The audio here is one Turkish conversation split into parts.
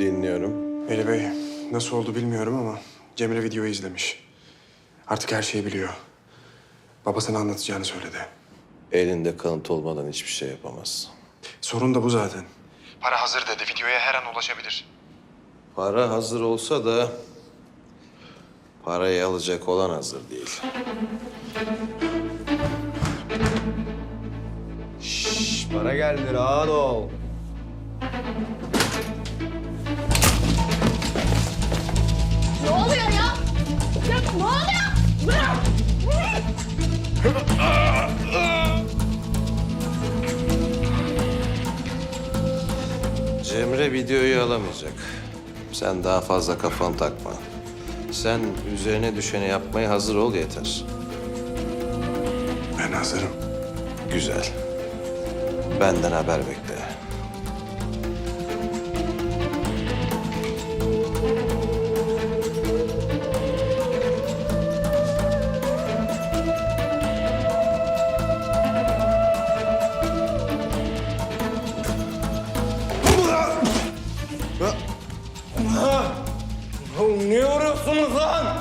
Dinliyorum. Veli Bey, nasıl oldu bilmiyorum ama Cemre videoyu izlemiş. Artık her şeyi biliyor. Babasına anlatacağını söyledi. Elinde kanıt olmadan hiçbir şey yapamaz. Sorun da bu zaten. Para hazır dedi. Videoya her an ulaşabilir. Para hazır olsa da parayı alacak olan hazır değil. Şşş, para geldi rahat ol. Cemre videoyu alamayacak. Sen daha fazla kafanı takma. Sen üzerine düşeni yapmaya hazır ol yeter. Ben hazırım. Güzel. Benden haber bekle. Ne uğruyorsunuz lan?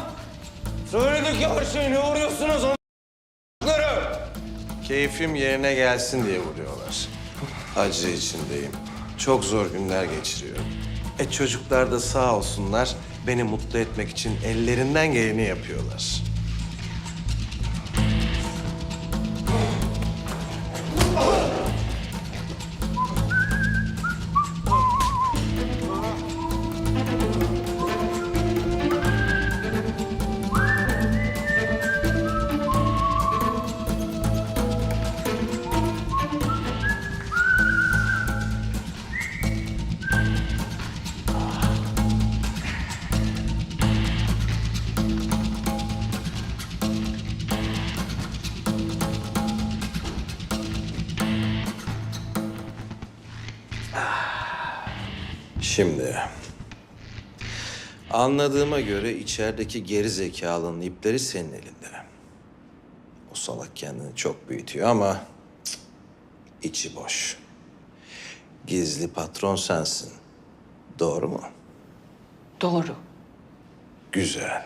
Söyledik ya her şeyi ne uğruyorsunuz? a**ları? Keyfim yerine gelsin diye vuruyorlar. Acı içindeyim. Çok zor günler geçiriyorum. E çocuklar da sağ olsunlar beni mutlu etmek için ellerinden geleni yapıyorlar. Şimdi anladığıma göre içerideki geri zekalının ipleri senin elinde. O salak kendini çok büyütüyor ama cık, içi boş. Gizli patron sensin. Doğru mu? Doğru. Güzel.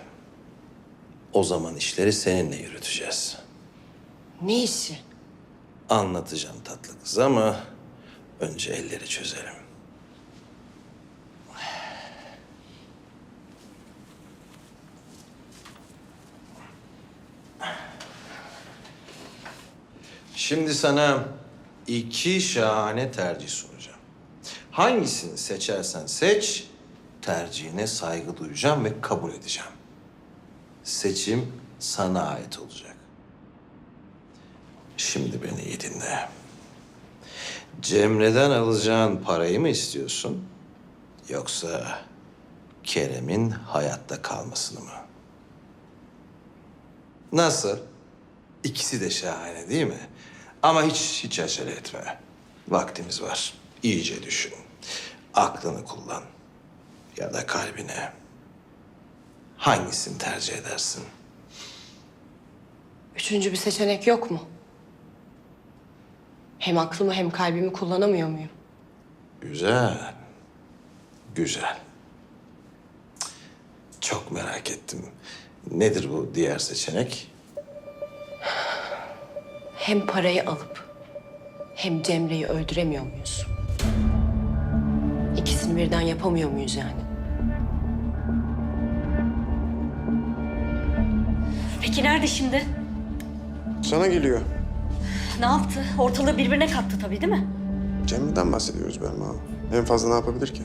O zaman işleri seninle yürüteceğiz. Ne işi? Anlatacağım tatlı kız ama önce elleri çözelim. Şimdi sana iki şahane tercih sunacağım. Hangisini seçersen seç, tercihine saygı duyacağım ve kabul edeceğim. Seçim sana ait olacak. Şimdi beni iyi dinle. Cemre'den alacağın parayı mı istiyorsun? Yoksa Kerem'in hayatta kalmasını mı? Nasıl? İkisi de şahane değil mi? Ama hiç hiç acele etme. Vaktimiz var. İyice düşün. Aklını kullan. Ya da kalbini. Hangisini tercih edersin? Üçüncü bir seçenek yok mu? Hem aklımı hem kalbimi kullanamıyor muyum? Güzel. Güzel. Çok merak ettim. Nedir bu diğer seçenek? Hem parayı alıp hem Cemre'yi öldüremiyor muyuz? İkisini birden yapamıyor muyuz yani? Peki nerede şimdi? Sana geliyor. Ne yaptı? Ortalığı birbirine kattı tabii değil mi? Cemre'den bahsediyoruz Belma Hanım. En fazla ne yapabilir ki?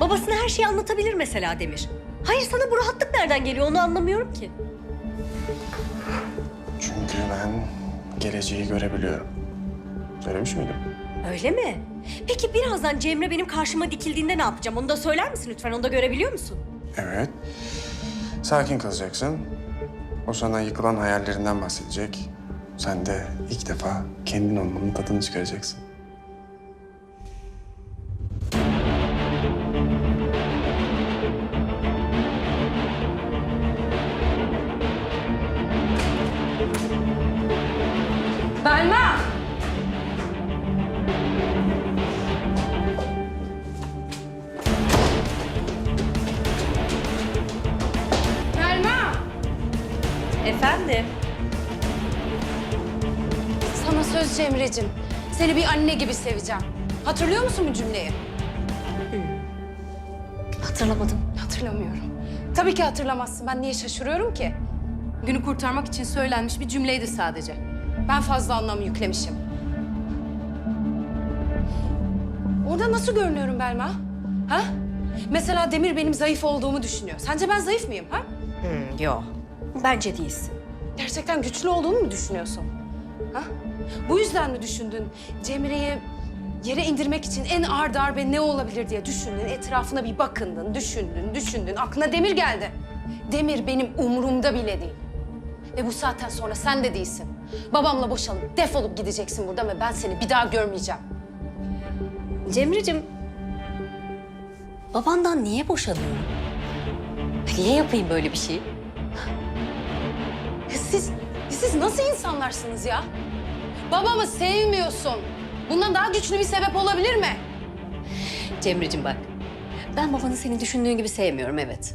Babasına her şeyi anlatabilir mesela Demir. Hayır sana bu rahatlık nereden geliyor onu anlamıyorum ki. Çünkü ben geleceği görebiliyorum. Söylemiş miydim? Öyle mi? Peki birazdan Cemre benim karşıma dikildiğinde ne yapacağım? Onu da söyler misin lütfen? Onu da görebiliyor musun? Evet. Sakin kalacaksın. O sana yıkılan hayallerinden bahsedecek. Sen de ilk defa kendin olmanın tadını çıkaracaksın. Efendim? Sana söz Cemre'cim. Seni bir anne gibi seveceğim. Hatırlıyor musun bu cümleyi? Hatırlamadım. Hatırlamıyorum. Tabii ki hatırlamazsın. Ben niye şaşırıyorum ki? Günü kurtarmak için söylenmiş bir cümleydi sadece. Ben fazla anlam yüklemişim. Orada nasıl görünüyorum Belma? Ha? Mesela Demir benim zayıf olduğumu düşünüyor. Sence ben zayıf mıyım ha? Yok. Bence değilsin. Gerçekten güçlü olduğumu mu düşünüyorsun? Ha? Bu yüzden mi düşündün? Cemre'yi yere indirmek için en ağır darbe ne olabilir diye düşündün. Etrafına bir bakındın, düşündün, düşündün. Aklına Demir geldi. Demir benim umurumda bile değil. Ve bu saatten sonra sen de değilsin. Babamla boşanıp defolup gideceksin buradan ve ben seni bir daha görmeyeceğim. Cemre'cim, babandan niye boşanıyorum? Niye yapayım böyle bir şey? Ya Siz, siz nasıl insanlarsınız ya? Babamı sevmiyorsun. Bundan daha güçlü bir sebep olabilir mi? Cemre'cim bak, ben babanı senin düşündüğün gibi sevmiyorum evet.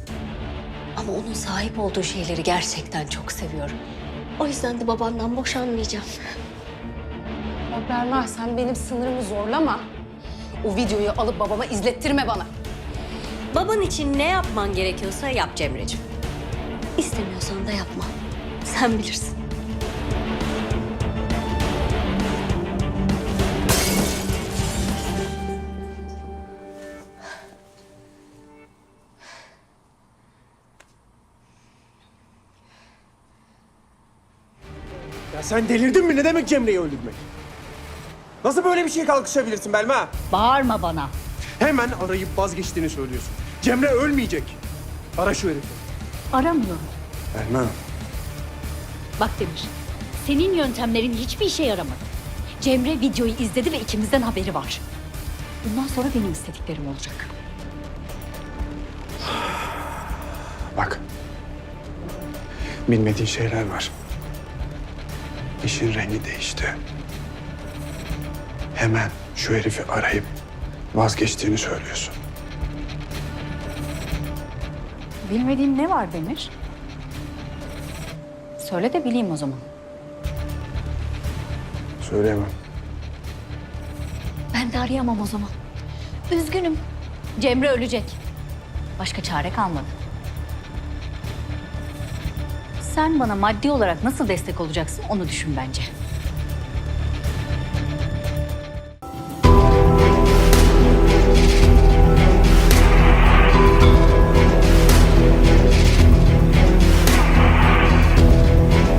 Ama onun sahip olduğu şeyleri gerçekten çok seviyorum. O yüzden de babandan boşanmayacağım. Ya Berna sen benim sınırımı zorlama. O videoyu alıp babama izlettirme bana. Baban için ne yapman gerekiyorsa yap Cemre'cim. İstemiyorsan da yapma. Sen bilirsin. Ya sen delirdin mi? Ne demek Cemre'yi öldürmek? Nasıl böyle bir şeye kalkışabilirsin Belma? Bağırma bana. Hemen arayıp vazgeçtiğini söylüyorsun. Cemre ölmeyecek. Ara şu herifi. Aramıyorum. Belma, Bak Demir, senin yöntemlerin hiçbir işe yaramadı. Cemre videoyu izledi ve ikimizden haberi var. Bundan sonra benim istediklerim olacak. bak. Bilmediğin şeyler var. İşin rengi değişti. Hemen şu herifi arayıp vazgeçtiğini söylüyorsun. Bilmediğim ne var Demir? Söyle de bileyim o zaman. Söyleyemem. Ben de arayamam o zaman. Üzgünüm. Cemre ölecek. Başka çare kalmadı. Sen bana maddi olarak nasıl destek olacaksın onu düşün bence.